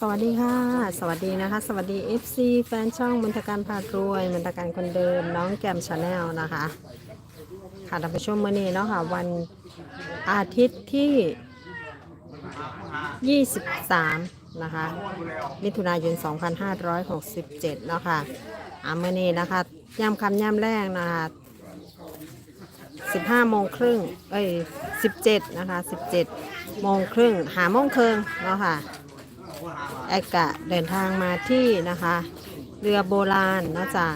สวัสดีค่ะ สวัสดีนะคะ สวัสดี FC แฟนช่องมนตการพารวยมนตการคนเดิมน้องแกมชาแนลนะคะ ค่ะท่านผู้ชมมื่อนี้เนาะค่ะ วันอาทิตย์ที่ 23 นะคะ มิถุนายน 2567 เนาะค่ะอ่ามื่อนี้นะคะย่ำคำย่ำแรงนะคะ15โมงครึ่งเอ้ย17 นะคะ 17โมงครึ่งหาโมงครึ่งเนาะค่ะ แอกกะเดินทางมาที่นะคะ เรือโบราณนะจ๊ะ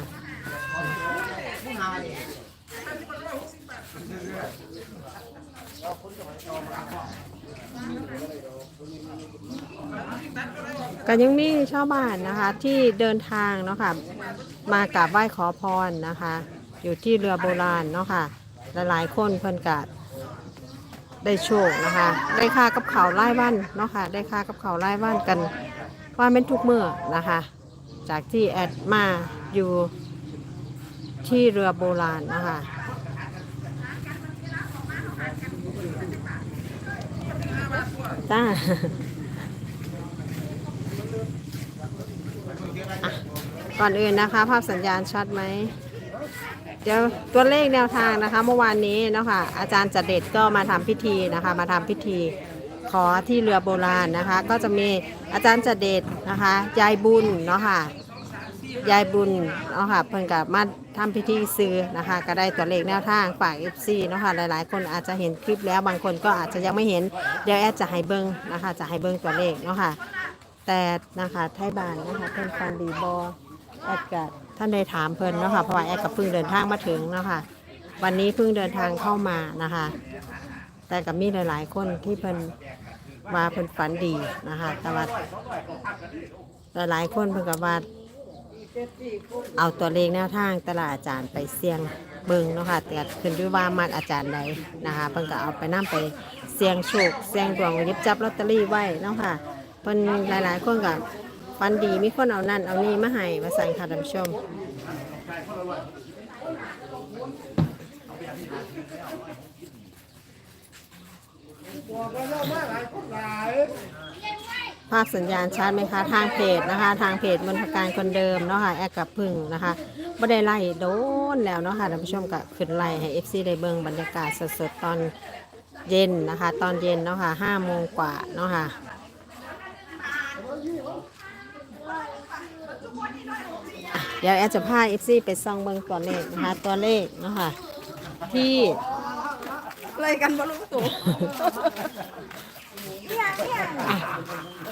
ก็ยังมีชาวบ้านนะคะที่เดินทางเนาะค่ะมากราบไหว้ขอพรนะคะ อยู่ที่เรือโบราณเนาะค่ะหลายๆคนเพิ่นกะ ได้โชคนะคะ ได้ค่ากับเขาวไล่บ้านเนาะค่ะได้ค่ากับเขาวไล่บ้านกันว่าเป็นทุกเมื่อนะคะ จากที่แอดมาอยู่ที่เรือโบราณนะคะจ้าก่อนอื่นนะคะ ภาพสัญญาณชัดไหม เดี๋ยวตัวเลขแนวทางนะคะ เมื่อวานนี้เนาะคะอาจารย์จัดเด็ดก็มาทำพิธีนะคะ มาทำพิธีขอที่เรือโบราณนะคะ ก็จะมีอาจารย์จัดเด็ดนะคะยายบุญเนาะค่ะยายบุญเนาะค่ะเพิ่นกับมาทำพิธีซื้อนะคะ ก็ได้ตัวเลขแนวทางฝาก FC เนาะค่ะหลายๆ คนอาจจะเห็นคลิปแล้วบางคนก็อาจจะยังไม่เห็นเดี๋ยวแอดจะให้เบิ้งนะคะ จะให้เบิ้งตัวเลขเนาะค่ะแต่นะคะไทยบานนะคะเพิ่นฟันดีบอแอดกับ ท่านได้ถามเพิ่นเนาะค่ะเพราะว่าแอดกับเพิ่งเดินทางมาถึงเนาะค่ะวันนี้เพิ่งเดินทางเข้ามานะคะ แต่กับมีหลาย ๆ คนที่เพิ่นว่าเพิ่นฝันดีนะคะ แต่ว่าหลายๆคนเพิ่นกับว่าเอาตัวเลขแนวทางต่ละอาจารย์ไปเสี่ยงเบิ่งเนาะค่ะแต่ขึ้นด้วยว่ามักอาจารย์ใดนะคะเพิ่นก็เอาไปนํไปเสี่ยงโชคเสี่ยงดวงหยิบจับลอตเตอรี่ไว้เนาะค่ะเพิ่นหลายๆคนก็ ฟันดีมีคนเอานั่นเอานี่มาให้มาใส่ค่ะท่านผู้ชมภาพสัญญาณชัดไหมคะทางเพจนะคะ ทางเพจมนทการคนเดิมเนาะค่ะแอดกับพึ่งนะคะไม่ได้ไล่โดนแล้วเนาะค่ะท่านผู้ชมก็ขึ้นไล่ให้ FC ได้เบิงบรรยากาศสดๆตอนเย็นนะคะ ตอนเย็นเนาะค่ะ5โมงกว่าเนาะค่ะ เดี๋ยวแอดจะพา FC ไปส่องเบิ่งตัวเลขนะคะตัวเลขเนาะค่ะที่อะไรกันบอลูกตู่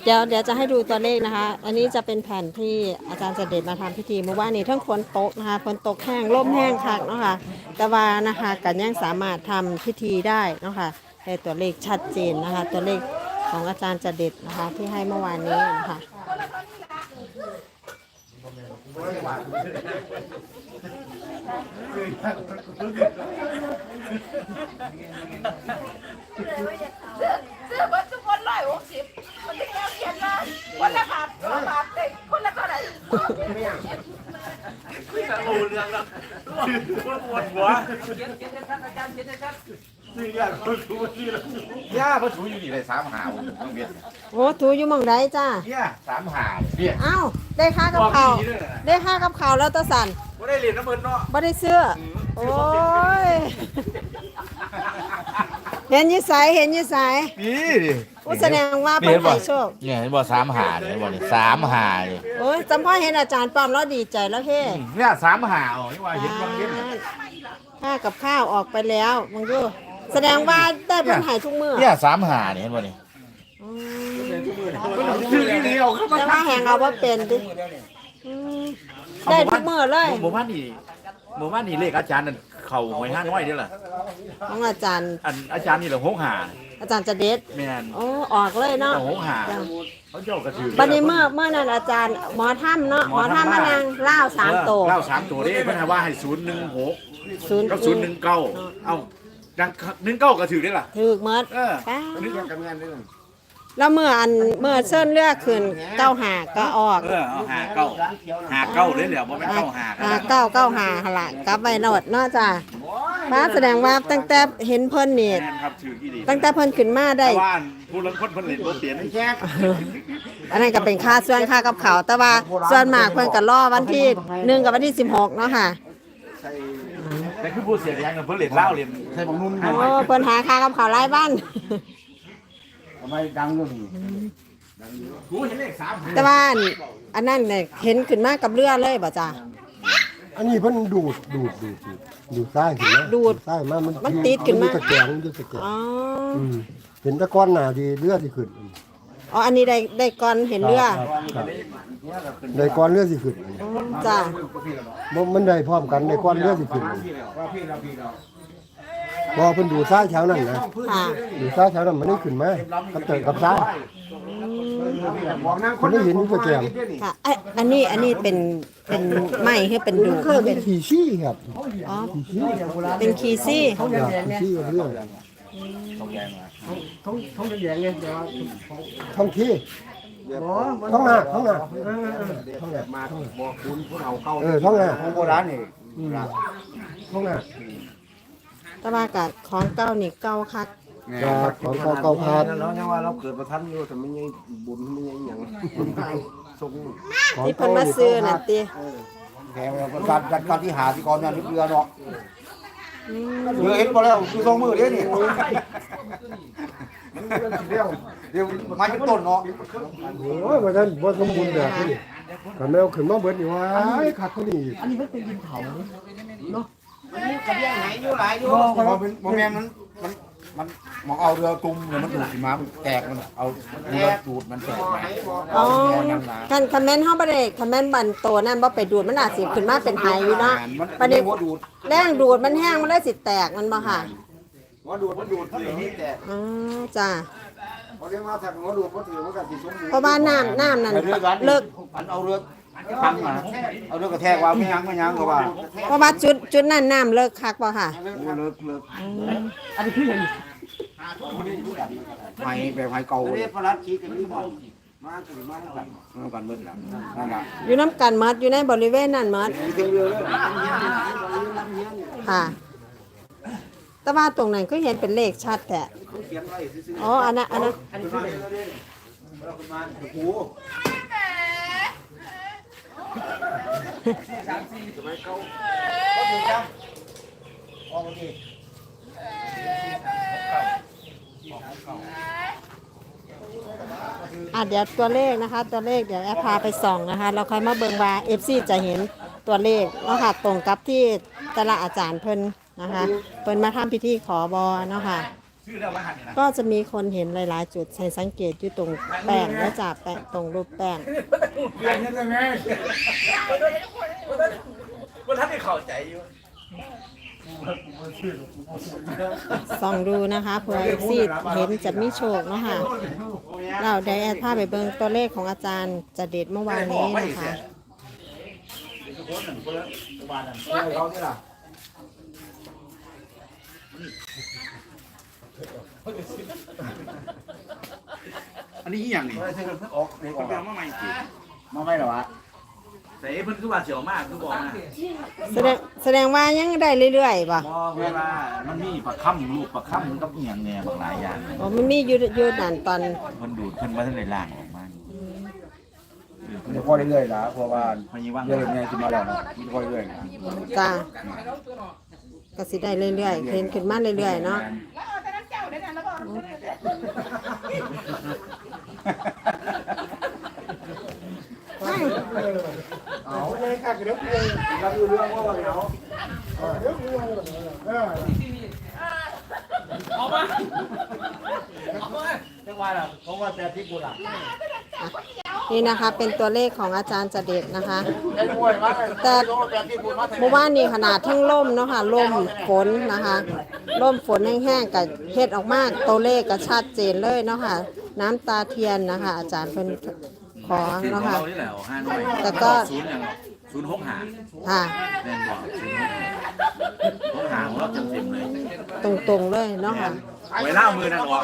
เดี๋ยวเดี๋ยวจะให้ดูตัวเลขนะคะ อันนี้จะเป็นแผ่นที่อาจารย์เสด็จมาทำพิธีเมื่อวานนี้ทั้งฝนตกนะคะฝนตกแห้งร่มแห้งคักเนาะค่ะแต่ว่านะคะกันยังสามารถทำพิธีได้เนาะค่ะได้ตัวเลขชัดเจนนะคะ ตัวเลขของอาจารย์เสด็จนะคะที่ให้เมื่อวานนี้นะคะ เสื้อบัตรทุคนร้อยหกสิบคนที่แก้วเขียนมาคนละบาทคนละบาทเด็กคนละเท่าไหร่โอ้เรื่องละปวดหัวนี่ยากคนถูนี่ละย่าพระถูอยู่นี่เลยสามหาผมต้องเบียดโอ้ถูอยู่หมองใดจ้าย่าสามหาเบียเอ้า ได้ค่ากับเขาวได้ค่ากับเขาวแล้วตาสันไม่ได้เรียนน้ำเบิร์นเนาะบ่ได้เสื้อ โอ้ย เห็นอยี่สายเห็นอยี่สายนี่ดิผู้แสดงว่าเป็นไห้โชคเนี่ยเห็นบ่สามหาเนี่ยบ่นี่สามหาเนี่ยโอ้ยจำพ่อเห็นอาจารย์ป้อมแล้วดีใจแล้วเฮ้เนี่ยสามหาอ๋อนี่ว่าเห็นบางเห็นค่ากับข้าวออกไปแล้วมึงดูแสดงว่าได้เพิ่นใหายทุกมื้อเนี่ยสามหาเนี่ยเห็นบ่นี่อืม ชื่อที่นี่เอาเข้ามาแต่ว่าแหงเอาว่าเป็นดิอืมได้ทุกมื้อเลยหมู่บ้านนี่หมู่บ้านนี่เลขอาจารย์นั่นเข่าหวยห้าน้อยเด้อล่ะของอาจารย์ อันอาจารย์นี่แหละหกหาอาจารย์จะเด็ดแม่นโอ้ออกเลยเนาะหกหาเขาเจ้ากระถือบัดนี้เมื่อเมื่อนั้นอาจารย์หมอถ้ำเนาะหมอถ้ำมานางล่าวสามโตเล่าสามตัวนี่เพิ่นให้ว่าให้ศูนย์หนึ่งหกศูนย์กับศูนย์หนึ่งเก้าเอ้าดังหนึ่งเก้ากระถือได้ล่ะถูกหมดเออป้านี่ก็ทำงานด้วยกัน แล้วเมื่ออันเมื่อเส้นเลือกขึ้นเก้าหาก็ออกเออเอาหาเก้าหาเก้าเลยเหรอบ่แม่นเก้าหากันอ่าเก้าเก้าหาหนละกลับไปโนดเนาะจ้ะป้าแสดงว่าตั้งแต่เห็นเพิ่นนี่แม่นครับถือกี่ดีตั้งแต่เพิ่นขึ้นมาได้ แต่ว่าผู้ลังคนเพิ่นเล่นบ่เปลี่ยนให้แค่อันนั้นก็เป็นค่าส่วนค่ากับเขาวแต่ว่าส่วนมากเพิ่นก็รอวันที่หนึ่งกับวันที่สิบหกเนาะค่ะแต่คือผู้เสียยังเพิ่นเล่นเหล้าเล่นใส่บังนุ่น โอ้เพิ่นหาค่ากับเขาวรายบ้านทำ ไมดังเรื่องนี้กูเห็นเลขสามแต่ว่าอันนั้นเนี่ยเห็นขึ้นมากับเรือเลยบ่จ้าอันนี้เพิ่นดูดดูดดูดดูดดูดใต้ขึ้นมาดูดใต้มามันมันติดขึ้นมาตะแกรงมันอยู่ตะแกรงอ๋อมเห็นแตะก้อนหนาดีเลือดที่ขึ้นอ๋ออันนี้ได้ได้ก่อนเห็นเรือครับครับได้ก้อนเลือดที่ขึ้นอ๋อจ้าบ่มันได้พร้อมกันได้ก้อนเลือดที่ขึ้นพอเพิ่นดูดใต้แถวนั้นนะค่ะดูดใต้แถวนั้นมันได้ขึ้นมากับเตะกับซ้ายบอกนั่งคนได้เห็นอยู่ตะแกรงค่ะเอ้ยอันนี้อันนี้เป็นเป็นไม้คือเป็นดูก็คือเป็เป็นนขี่ซี่ครับอ๋อขี่ซี่เป็นคีซี่ครับขี่ซี่กับเรื่องท้องที่ท้องหน้าท้องหน้าท้องหน้ามาบอกคุณพวกเราเข้าเออท้องหน้าของโบราณนี่ท้องหน้า แต่ว่ากับของเก่านี่เก่าคักจากของเก่าเก่าพาดแล้วยังว่าเราเกิดประทันอยู่แต่ไม่ยังบุญไม่ยังอย่างทรงของที่เพิ่นมาซื้อน่ะติแข่งประการจัดการที่หาที่กองเนี่ยเรือเนาะเรือเห็นพอแล้วคือสองมือเดียวนี่เดี๋ยวเดี๋ยวมาจากต้นเนาะโอ้ยว่าท่านบ่สมบูรณ์แบบนี้ก็แมวขึ้นมาเบิดนี่ว่าไอ้คักคนนี้อันนี้มันเป็นดินเขาเนาะมั นนี่กระเบี้ยงไหนอยู่หลายอยู่พอเป็นโมเมนต์มันมันมันมองเอาเรือตุ่มแล้วมันดูดขึ้นมามันแตกมันเอาเรือดูดมันแตกมาอ๋อคันคันแม่นเฮาบ่ได้คันแม่นบันโตนั่นบ่ไปดูดมันอาจสิขึ้นมาเป็นไหอยู่เนาะมันประเด็นหัวดูดแรงดูดมันแห้งมันเลยสิแตกมันบ่ค่ะหัวดูดมันดูดที่นี่แตกอ๋อจ้าพอเรียกมาถ้าหัวดูดมันถือมันก็สิสมบูรณ์เพราะว่าน้ำน้ำนั่นเรือกันเลิกมันเอาเรือ พังมาเอาเรือกระแทกว่าไม่ยั้งไม่ยั้งก็ว่าเพราะว่าจุดจุดนั้นน้ำเลิกคักบ่ค่ะเลิกเลิกอันนี้คือยังไม้แบบไม้เก่าเรียกพลัดชี้กันนี่บ่มาถึงมาแล้วกันมากันเบิดแล้วนั่นล่ะอยู่น้ำกันหมดอยู่ในบริเวณนั้นหมดมีเครื่องเรือเลยค่ะ แต่ว่าตรงนั้นก็เห็นเป็นเลขชัดแต่เขียนไว้ซื่ออ๋ออันนั้นอันนั้นๆอันนี้คือเราขึ้นมาโอ้โหอะเดี๋ยวตัวเลขนะคะ ตัวเลขเดี๋ยวแอปพาไปส่องนะคะ เราค่อยมาเบิงว่า FC จะเห็นตัวเลขเนาะค่ะตรงกับที่แตละอาจารย์เพิ่นนะคะ เพิ่นมาทำพิธีขอบอเนาะค่ะ ชื่อแล้วรหัสนี่นะก็จะมีคนเห็นหลาย ๆ จุดให้สังเกตอยู่ตรงแป้งและจับแป้งตรงรูปแป้งว่าท่านได้เข้าใจอยู่ส่องดูนะคะเผื่อเอฟซีเห็นจะมีโชคเนาะค่ะเราได้แอดภาพไปเบิ่งตัวเลขของอาจารย์จะเด็ดเมื่อวานนี้นะคะเขาที่ล่ะ อันนี้อีหยังนี่ออกเด็กอเพิ่อนกเป็นมาใหม่สิมาไม่หรอวะแต่เพิ่นคือว่าเสียวมากคือบอกนะแสดงแสดงว่ายังได้เรื่อยๆป่ะมองเวลามันมีปลาค่ำลูกปลาค่ำมันกับอีหยังแน่บางหลายอย่างอ๋อมันมีอยู่อยู่นั่นตอนเพิ่นดูดเพิ่นว่าท่านได้ล่างออกมาเดี๋ยวพอเรื่อยๆนะเพราะว่าพอยีว่างเรื่อยๆไงขึ้นมาแล้วนะมันพอเรื่อยๆนะจ้าก็สิได้เรื่อยๆเห็นขึ้นมาเรื่อยๆเนาะ แล้วเอาแต่น้ำเจ้าได้นั่นแล้วก็เอาน้ำเจ้าเอาเลยค่ะเดี๋ยวเรื่องรับรู้เรื่องว่าเดี๋ยว นี่นะคะเป็นตัวเลขของอาจารย์จเด็ดนะคะ แต่เมื่อวานนี้ขนาดทั้งล่มเนาะค่ะล่มฝนนะคะล่มฝนแห้งๆกับเฮ็ดออกมากตัวเลขก็ชัดเจนเลยเนาะค่ะ น้ำตาเทียนนะคะ อาจารย์เพิ่นขอเนาะค่ะเรานี่และห้วยแต่ก็ ศูนย์อย่างศูนย์หกหาค่ะแน่นบอกศูนย์หกหาหกหาของเราเต็มๆเลยตรงๆเลยเนาะค่ะ ไว้ล่ามือนั่นออก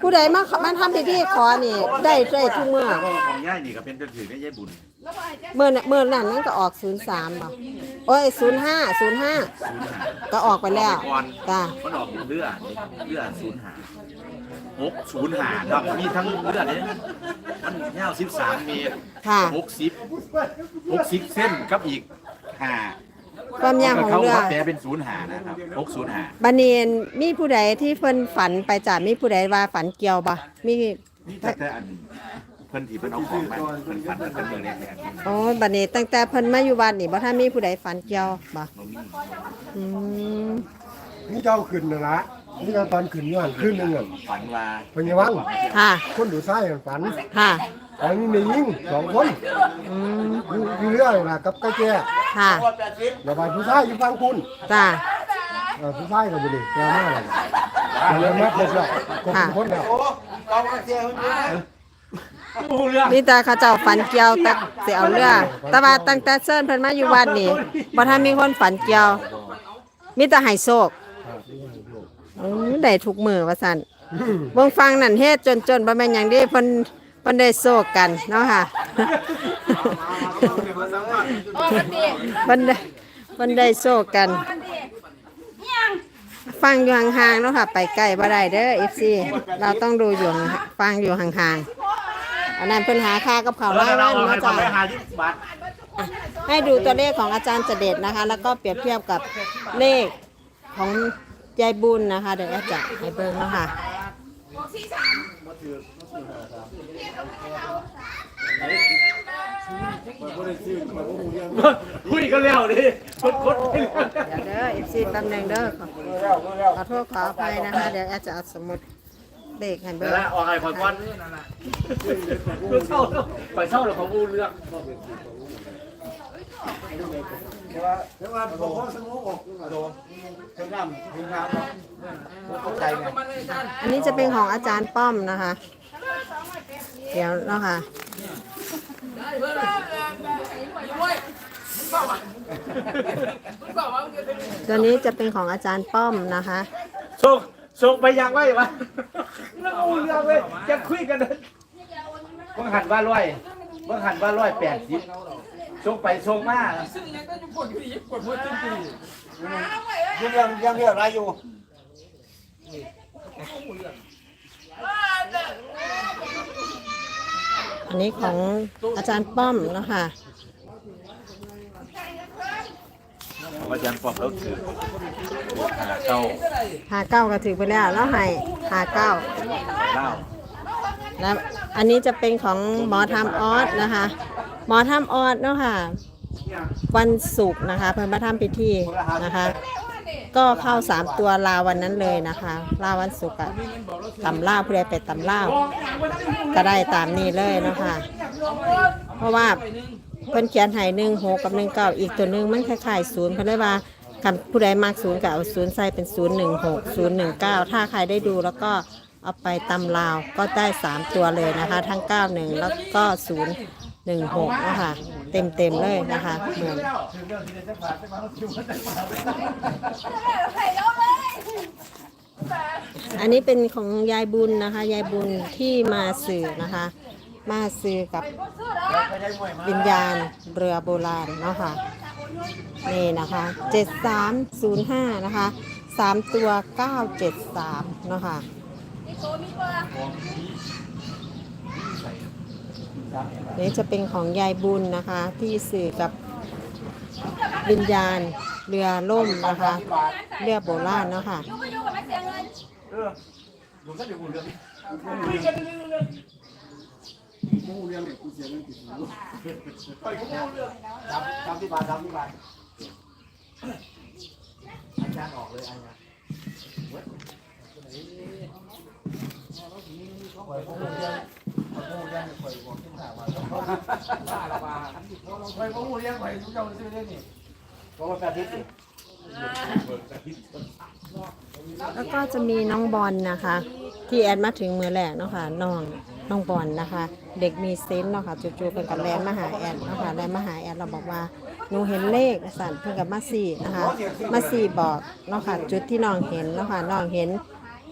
ผู้ใดมามาทำพิธีขอนี่ ได้ได้ทุกเมื่อของย่ายนี่ก็เป็นกระถือได้ย่ายบุญเมื่อน่ะเมื่อนั้นนั่นก็ออก 03บ่เโอ้ยศูนย์ห้าศูนย์ห้าก็ออกไปแล้ว ก่อนจ้ามันออกเรือเรือศูนย์หาหกศูนย์หาครับมีทั้งเรือเนี่ย มันยาวสิบสามเมตรค่ะหกสิบหกสิบเส้นกับอีกห้าความยาวของเขาเรือว่าแปลเป็นศูนย์หานะครับหกศูนย์หาบันเนียนมีผู้ใดที่เพิ่นฝันไปจ้ะมีผู้ใดว่าฝันเกี่ยวบ่มีนี่แต่แต่อันเพิ่นที่เพิ่นเอาของมาเพิ่นฝันเพิ่นเมืองแรกแรกโอ้บันนี้ตั้งแต่เพิ่นมาอยู่บ้านนี่บ่ท่านมีผู้ใดฝันเกี่ยวบ่โนมีอืม นี่เจ้าขึ้นน่ะละ นี่เจ้าตอนขึ้นอยู่หันขึ้นหนึงอะฝันว่าเพิ่นยังวังค่ะ คนดูซ้ายฝันค่ะอันนี้มียิงสองคนอืม อยู่อยู่เรื่อยน่ะกับกระแจค่ะ แล้วไปผู้ชายอยู่ฟังคุณจ้า เออผู้ชายก็บ่ดีแปลมาแล้วแล้วมาครบแล้วครบทุกคนแล้วมีแต่เขาเจ้าฝันเกี่ยวแต่สิเอาเรือแต่ว่าตั้งแต่เซิ้นเพิ่นมาอยู่บ้านนี่บ่ท่านมีคนฝันเกี่ยว มีแต่ให้โชค อือได้ทุกมื้อว่าซั่นเบิ่งฟังนั่นเฮ็ดจนๆบ่แม่นหยังเด้เพิ่นเพิ่นได้โชคกันเนาะค่ะโอ้มันดีเพิ่นได้เพิ่นได้โชคกันมันดียังฟังอยู่ห่างๆเนาะค่ะ ไปใกล้บ่ได้เด้อ FC เราต้องดูอยู่ห่างฟังอยู่ห่างๆอันนั้นเพิ่นหาค่ากับเขาวแล้วล่าเราวันให้เนาะคนจ้ะไปหาที่บาทให้ดูตัวเลขของอาจารย์เจเดชนะคะ แล้วก็เปรียบเทียบกับเลขของ ยายบุญนะคะ เดี๋ยวแอดจะให้เบิ่งเนาะค่ะคุยกันแล้วดิกดกดให้แล้วเดี๋ยวเด้อ FC แป๊บหนึงเด้อขอขอโทษขออภัยนะคะ เดี๋ยวแอดจะเอาสมุดเลขให้เบิ่งแล้วออกไอ้คอยก่อนเศร้าไปเศร้าแล้วเขาพูดเรื่อง แต่ว่าผมว่าสนุกอกโดนถึงน้ำถึงน้ำเข้าใจไงอันนี้จะเป็นของอาจารย์ป้อมนะคะ เดี๋ยวเนาะค่ะ ตัวนี้จะเป็นของอาจารย์ป้อมนะคะ ส่งส่งไปยังไว้วะแล้วเอาเรื่องเว้ยจะคุยกันเลยเมื่อหันว่าร้อยเมื่อหันว่าร้อยแปดสิบ ส่งไปส่งมายังยังยังเรียกอะไรอยู่อันนี้ของอาจารย์ป้อมเนาะคะอาจารย์ปอบแล้วถือหาเก้าหาเก้าก็ถือไปแล้วแล้วให้หาเก้าเล่าแล้วอันนี้จะเป็นของหมอทำออสนะคะ หมอทำออสเนาะค่ะ วันศุกร์นะคะ เพิ่นมาทำพิธีนะคะ ก็เข้าสามตัวลาวันนั้นเลยนะคะลาวันศุกร์อะตำล่าผู้ใดไปตำล่าก็ได้ตามนี้เลยเนาะคะเพราะว่าเพิ่นเขียนให้หนึ่งหกกับหนึ่งเก้าอีกตัวหนึ่งมันคล้ายๆศูนย์เพิ่นเลยว่าคำผู้ใดมากศูนย์ก็เอาศูนย์ใส่เป็นศูนย์หนึ่งหกศูนย์หนึ่งเก้าถ้าใครได้ดูแล้วก็เอาไปตำลาวก็ได้สามตัวเลยนะคะ ทั้งเก้าหนึ่งแล้วก็ศูนย์ หนึ่งหกนะคะเต็มเต็มๆเลยนะคะเหมือนอันนี้เป็นของยายบุญนะคะ ยายบุญที่มาสื่อนะคะ มาสื่อกับวิญญาณเรือโบราณเนาะค่ะนี่นะคะ7305นะคะสามตัว973เนาะค่ะมีโซมีเบอร์ นี่จะเป็นของยายบุญนะคะ ที่สื่อกับวิญญาณเรือล่มนะคะ เรือโบราณเนาะค่ะยุ่งไม่ยุ่งกับไม่เสียเงินดูซะเดี๋ยวกูเรื่องทำที่บ้าน ทำที่บ้านอาจารย์ออกเลยอาจารย์ไปผมเลี้ยงไปทุกเจ้าซื้อได้นี่เพราะว่าแปดทิศแล้วก็จะมีน้องบอลนะคะ ที่แอดมาถึงมือแรกเนาะค่ะน้องน้องบอลนะคะ เด็กมีเซนส์เนาะค่ะจู่ๆเป็นกับแลนมาหาแอดเนาะค่ะแลนมาหาแอดเราบอกว่าหนูเห็นเลขสั่นเพิ่งกับมาสี่นะคะมาสี่บอกเนาะค่ะจุดที่น้องเห็นเนาะค่ะน้องเห็น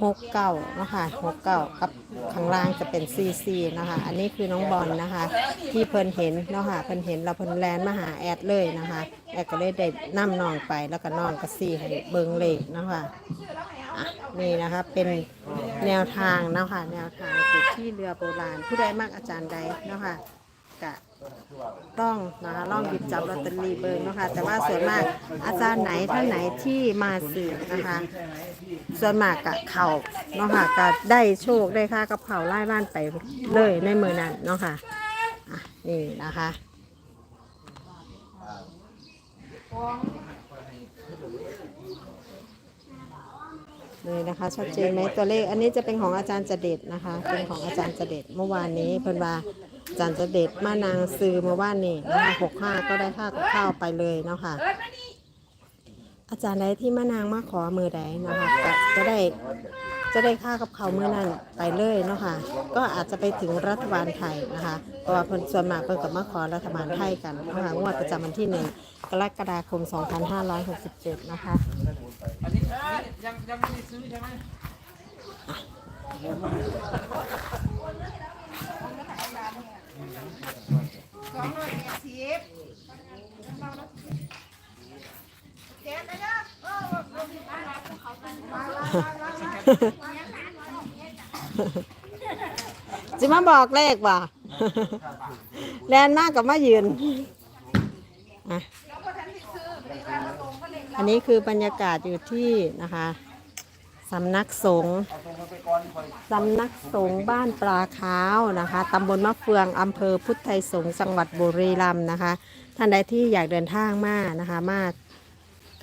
หกเก้านะคะหกเก้ากับข้างล่างจะเป็นซีซีนะคะอันนี้คือน้องบอลนะคะ ที่เพิ่นเห็นเนาะค่ะเพิ่นเห็นเราเพิ่นแลนมาหาแอดเลยนะคะแอดก็เลยได้นํน้องไปแล้วก็นองก็ซีให้เบิงเลขนะคะะนี่นะคะเป็นแนวทางนะคะแนวทางจุดที่เรือโบราณผู้ใดมากอาจารย์ใดเนาะค่ะ กะต้องนะคะลองหยิบจับลอตเตอรี่เบิงเนะคะแต่ว่าส่วนมากอาจารย์ไหนท่านไหนที่มาสื่อนะคะ ส่วนมากกะเข่าเนาะค่ะก็ได้โชคได้ค่ากับเข่าไล่บ้านไปเลยในมือนั้นเนาะค่ะอะนี่นะคะนี่นะคะชัดเจนไหมตัวเลขอันนี้จะเป็นของอาจารย์จเด็ดนะคะ เป็นของอาจารย์จเด็ดเมื่อวานนี้เพิ่นว่า อาจารย์เจเด็ดมานางซื้อเมื่านนี้นะคะหกห้าก็ได้ค่ากับข้าวไปเลยเนาะค่ะ อาจารย์ใดที่มานางมาขอมือใดนะคะก็จะได้จะได้ค่ากับเขาวมือนั้นไปเลยเนาะค่ะ ก็อาจจะไปถึงรัฐบาลไทยนะคะเพราะว่าเพิ่นส่วนมากเพิ่นกับมาขอรัฐบาลไทยกันนะคะงวดประจำวันที่หนึ่งกรกฎาคม 2567 นะคะอันนี้ยังยังไม่ได้ซื้อใช่ไหม สองร้อยแปดสิบเจ็ดนะจ๊ะเออเออมาแล้วเขากันมาแล้วมาล้วจะมาบอกเลขว่ะแลนมากกับมายืนอะอันนี้คือบรรยากาศอยู่ที่นะคะ สำนักสงฆ์สำนักสงฆ์บ้านปลาขาวนะคะตำบลมะเฟืองอำเภอพุทธไทยสงฆ์จังหวัดบุรีรัมย์นะคะ ท่านใดที่อยากเดินทางมานะคะมาก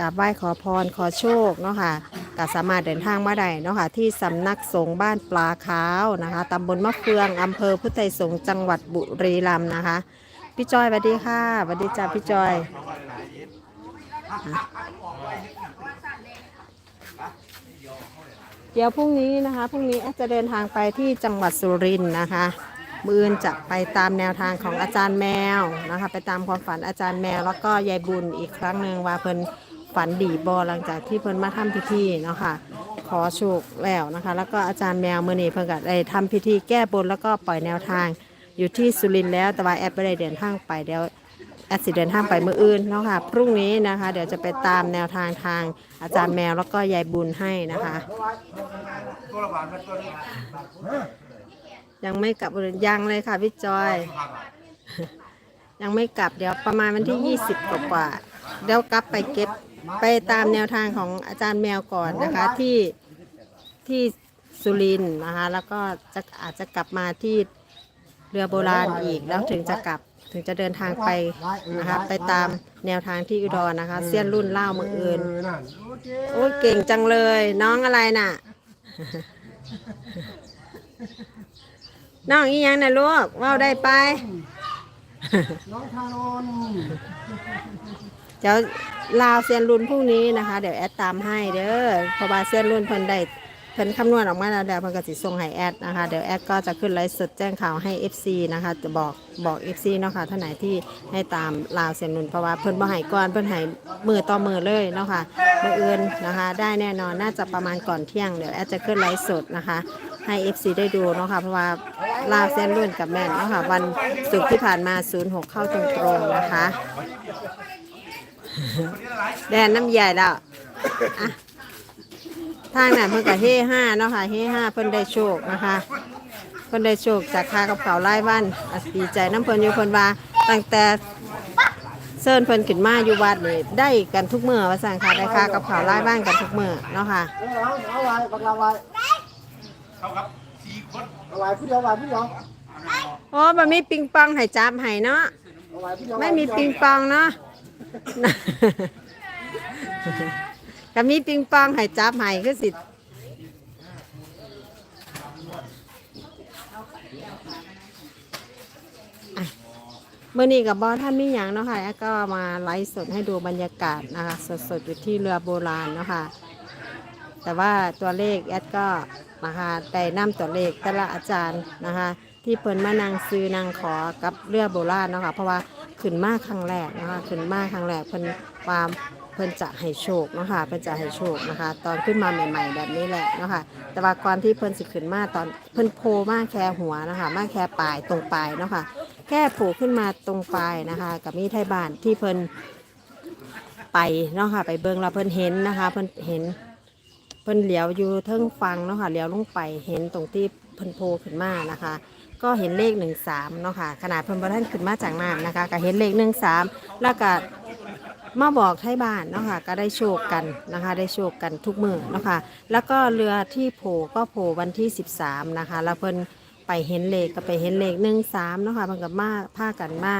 ราบไหว้ขอพรขอโชคเนาะค่ะก็สามารถเดินทางมาได้เนาะค่ะที่สำนักสงฆ์บ้านปลาขาวนะคะตำบลมะเฟืองอำเภอพุทธไทยสงฆ์จังหวัดบุรีรัมย์นะคะ พี่จอยสวัสดีค่ะสวัสดีจ้าพี่จอยอะ เดี๋ยวพรุ่งนี้นะคะพรุ่งนี้อาจจะเดินทางไปที่จังหวัดสุรินทร์นะคะมือนจะไปตามแนวทางของอาจารย์แมวนะคะ ไปตามความฝันอาจารย์แมว แล้วก็ยายบุญอีกครั้งหนึ่งว่าเพิ่นฝันดีบอหลังจากที่เพิ่นมาทำพิธีเนาะค่ะขอโชคแล้วนะคะ แล้วก็อาจารย์แมวมื่อนี้เพิ่นก็ได้ทำพิธีแก้บนแล้วก็ปล่อยแนวทางอยู่ที่สุรินทร์แล้วแต่ว่าแอดไม่ได้เดินทางไปเดี๋ยว แอดสิเดินทางไปมืออื่นเนาะค่ะ พรุ่งนี้นะคะ เดี๋ยวจะไปตามแนวทางทางอาจารย์แมวแล้วก็ยายบุญให้นะคะ ยังไม่กลับยังเลยค่ะพี่จอย ยังไม่กลับเดี๋ยวประมาณวันที่ 20 กว่ากว่าเดี๋ยวกลับไปเก็บไปตามแนวทางของอาจารย์แมวก่อนนะคะที่ที่สุรินนะคะ แล้วก็จะอาจจะกลับมาที่เรือโบราณอีกแล้วถึงจะกลับ ถึงจะเดินทางไปนะคะไปตามแนวทางที่อุดรนะคะ เสี้ยนรุ่นเล่ามืออื่นเออนั่นโอเคโอ้ยเก่งจังเลย น้องอะไรน่ะ น้องอีหยังนะลูกเว่าได้ไป น้องทารอนเดี๋ยวลาวเซียนรุ่นพรุ่งนี้นะคะ เดี๋ยวแอดตามให้เด้อเพราะว่าเซียนรุ่นเพิ่นได้ เพิ่นคำนวณออกมาแล้วเดี๋ยวเพิ่นก็สิส่งให้แอดนะคะ เดี๋ยวแอดก็จะขึ้นไลฟ์สดแจ้งข่าวให้ FC นะคะจะบอกบอก FC เนาะค่ะท่านไหนที่ให้ตามลาวเซียนรุ่นเพราะว่าเพิ่นบ่ให้ก่อนเพิ่นให้มือต่อมือเลยเนาะค่ะมื้ออื่นนะคะ ได้แน่นอนน่าจะประมาณก่อนเที่ยงเดี๋ยวแอดจะขึ้นไลฟ์สดนะคะ ให้ FC ได้ดูเนาะค่ะเพราะว่าลาวเซียนรุ่นกับแม่นเนาะค่ะวันศุกร์ที่ผ่านมา 06 เข้าตรงๆนะคะแดนน้ำใหญ่แล้วอะ ทางนั้นเพิ่นก็เฮห้าเนาะค่ะเฮห้าเพิ่นได้โชคนะคะเพิ่นได้โชคจากคากับเขาไล่บ้านอะดีใจน้ำเพิ่นอยู่เพิ่นว่าตั้งแต่เซิร์นเพิ่นขึ้นมาอยู่วัดนี่ได้กันทุกเมื้อว่าสั่งค่ะได้คากับเขาไล่บ้านกันทุกเมื้อเนาะค่ะเอาไว้บักลาไว้เท่ากับสี่คนเอาไว้ผู้เดียวไว้ผู้เดียวโอ้บ่มีปิงปองให้จับให้เนาะไม่มีปิงปองเนาะ ก็มีปิงปองให้จับให้คือสิอะมื่อนี้กับบอท่านมีอย่างเนาะค่ะแอดก็มาไลฟ์สดให้ดูบรรยากาศนะคะ สดๆอยู่ที่เรือโบราณเนาะค่ะแต่ว่าตัวเลขแอดก็นะคะได้นำตัวเลขแต่ละอาจารย์นะคะ ที่เพิ่นมานางซื้อนางขอกับเรือโบราณเนาะค่ะเพราะว่าขึ้นมากครั้งแรกนะคะขึ้นมากครั้งแรกเพิ่นความ เพิ่นจะให้โชคเนาะค่ะเพิ่นจะให้โชคนะคะ ตอนขึ้นมาใหม่ ๆ แบบนี้แหละเนาะค่ะแต่ว่าก่อนที่เพิ่นสิขึ้นมาตอนเพิ่นโผล่มาแค่หัวนะคะมาแค่ปลายตรงปลายเนาะค่ะแค่โผล่ขึ้นมาตรงปลายนะคะกับมีไทยบ้านที่เพิ่นไปเนาะค่ะไปเบิ่งแล้วเพิ่นเห็นนะคะเพิ่นเห็นเพิ่นเหลียวอยู่เทิงฟังเนาะค่ะเหลียวลงไปเห็นตรงที่เพิ่นโผล่ขึ้นมานะคะ ก็เห็นเลขหนึ่งสามเนาะค่ะขนาดเพิ่นบ่ทันขึ้นมาจากน้ำนะคะ ก็เห็นเลขหนึ่งสามแล้วก็มาบอกไทยบ้านเนาะค่ะก็ได้โชคกันนะคะ ได้โชคกันทุกมือเนาะค่ะแล้วก็เรือที่โผล่ก็โผล่วันที่ 13 นะคะ แล้วเพิ่นไปเห็นเลขก็ไปเห็นเลขหนึ่งสามเนาะค่ะเพิ่นกับมาพากันมา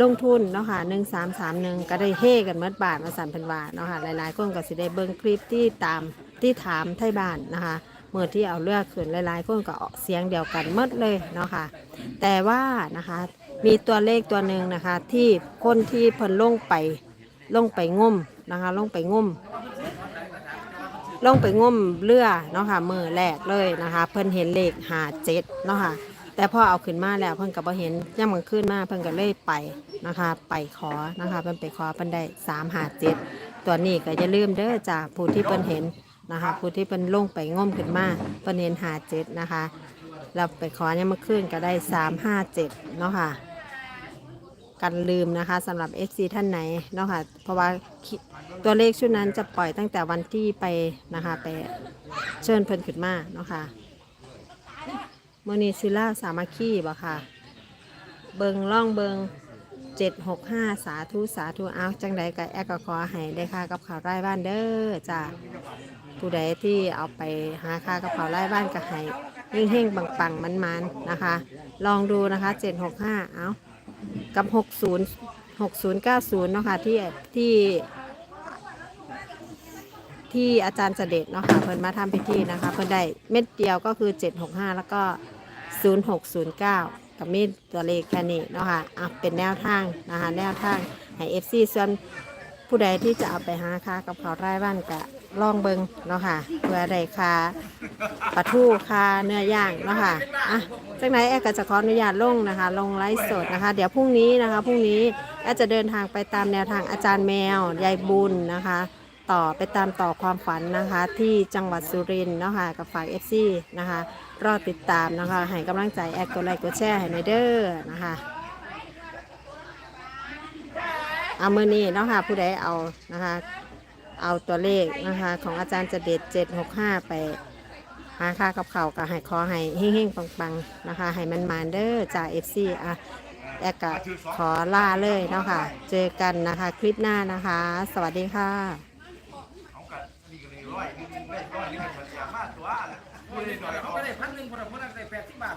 ลงทุนเนาะค่ะหนึ่งสามสามหนึ่งก็ได้เฮกันเมื่อบาทมาสามพันบาทเนาะค่ะหลายๆคนก็สิได้เบิ่งคลิปที่ตามที่ถามไทยบ้านนะคะ เมื่อที่เอาเลือกขึ้นหลายๆคนก็เสียงเดียวกันมดเลยเนาะค่ะแต่ว่านะคะมีตัวเลขตัวหนึ่งนะคะ ที่คนที่เพิ่นลงไปลงไปงมนะคะลงไปงมลงไปงมเรือเนาะค่ะมือแรกเลยนะคะ เพิ่นเห็นเลขหาเจ็ดเนาะค่ะแต่พอเอาขึ้นมาแล้วเพิ่นก็บ่เห็นย่ำมันขึ้นมาเพิ่นก็เลยไปนะคะ ไปขอนะคะเพิ่นไปขอเพิ่นได้สามหาเจ็ดตัวนี้ก็อย่าลืมเด้อจ้าผู้ที่เพิ่นเห็น นะคะ ผู้ที่เพิ่นลงไปง่มขึ้นมาเพิ่นเห็นหาเจ็ดนะคะแล้วไปขอย่ำมันขึ้นก็ได้สามห้าเจ็ดเนาะค่ะกันลืมนะคะสำหรับ FC ท่านไหนเนาะค่ะเพราะว่าคิตัวเลขชุดนั้นจะปล่อยตั้งแต่วันที่ไปนะคะไปเชิญเพิ่นขึ้นมาเนาะค่ะมื่อนี้ซิล่าสามัคคีบ่ค่ะ เบิงล่องเบิง765 สาธุ สาธุ เอาจังใดกับแอลกอฮอล์ให้ได้ค่ากับข่าวไร้บ้านเด้อจ้า ผู้ใดที่เอาไปหาค่ากับข่าไร้บ้านก็ให้เฮงปังๆมันๆนะคะ ลองดูนะคะ 765 เอากับ 60 6090 เนาะค่ะที่ที่ ที่อาจารย์เสด็จเนาะค่ะเพิ่นมาทำพิธีนะคะ เพิ่นได้เม็ดเดียวก็คือ 765 แล้วก็ 0609 กับมีตัวเลขแค่นี้เนาะค่ะอะเป็นแนวทางนะคะแนวทางให้ FC ส่วนผู้ใดที่จะเอาไปหาค่ากับเขาไร่บ้านกะ ลองเบิงเนาะค่ะเพื่อได้ค่าปลาทูคาเนื้อย่างเนาะค่ะอะจากไหนแอร์ก็จะขออนุญาตลงนะคะ ลงไลฟ์สดนะคะ เดี๋ยวพรุ่งนี้นะคะพรุ่งนี้แอร์จะเดินทางไปตามแนวทางอาจารย์แมวยายบุญนะคะ ต่อไปตามต่อความฝันนะคะ ที่จังหวัดสุรินทร์เนาะค่ะกับฝาก FC นะคะรอติดตามนะคะให้กำลังใจแอดกดไลค์กดแชร์ให้หน่อยเด้อนะคะเอามือนี้เนาะค่ะผู้ใดเอานะคะ เอาตัวเลขนะคะ ของอาจารย์จะเด็ด765ไปหาค่ากับเขาวก็ให้ขอให้เฮงๆปังๆนะคะ ให้มันมาเด้อจากเอฟซีอะแอกก็ขอลาเลยเนาะค่ะ เจอกันนะคะ คลิปหน้านะคะ สวัสดีค่ะเขาก็ได้พันหนึ่งคนละคนละได้แปดสิบบาท